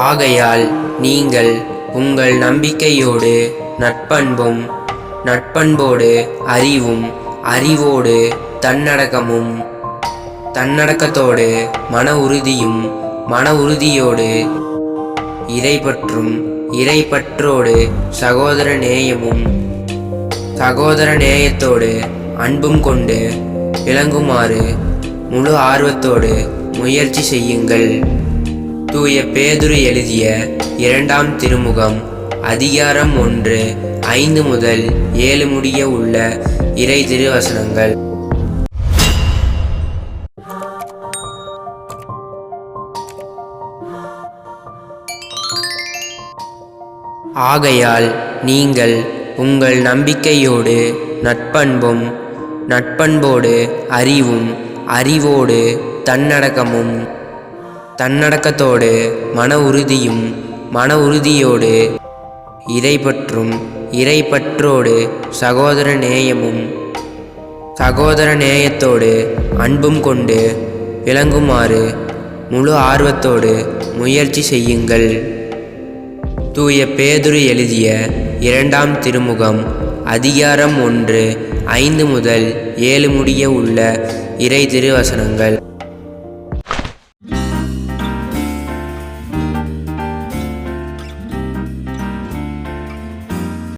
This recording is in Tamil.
ஆகையால் நீங்கள் உங்கள் நம்பிக்கையோடு நட்பண்பும் நட்பண்போடு அறிவும் அறிவோடு தன்னடக்கமும் தன்னடக்கத்தோடு மன உறுதியும் மன உறுதியோடு இறைப்பற்றும் இறைப்பற்றோடு சகோதர நேயமும் சகோதர நேயத்தோடு அன்பும் கொண்டு விளங்குமாறு முழு ஆர்வத்தோடு முயற்சி செய்யுங்கள். தூய பேதுரு எழுதிய இரண்டாம் திருமுகம் அதிகாரம் ஒன்று ஐந்து முதல் ஏழு முடிய உள்ள இறை திருவசனங்கள். ஆகையால் நீங்கள் உங்கள் நம்பிக்கையோடு நட்பண்பும் நட்பண்போடு அறிவும் அறிவோடு தன்னடக்கமும் தன்னடக்கத்தோடு மன உறுதியும் மன உறுதியோடு இறைப்பற்றும் இறைப்பற்றோடு சகோதர நேயமும் சகோதர நேயத்தோடு அன்பும் கொண்டு விளங்குமாறு முழு ஆர்வத்தோடு முயற்சி செய்யுங்கள். தூய பேதுரு எழுதிய இரண்டாம் திருமுகம் அதிகாரம் ஒன்று ஐந்து முதல் ஏழு முடிய உள்ள இறை திருவசனங்கள்.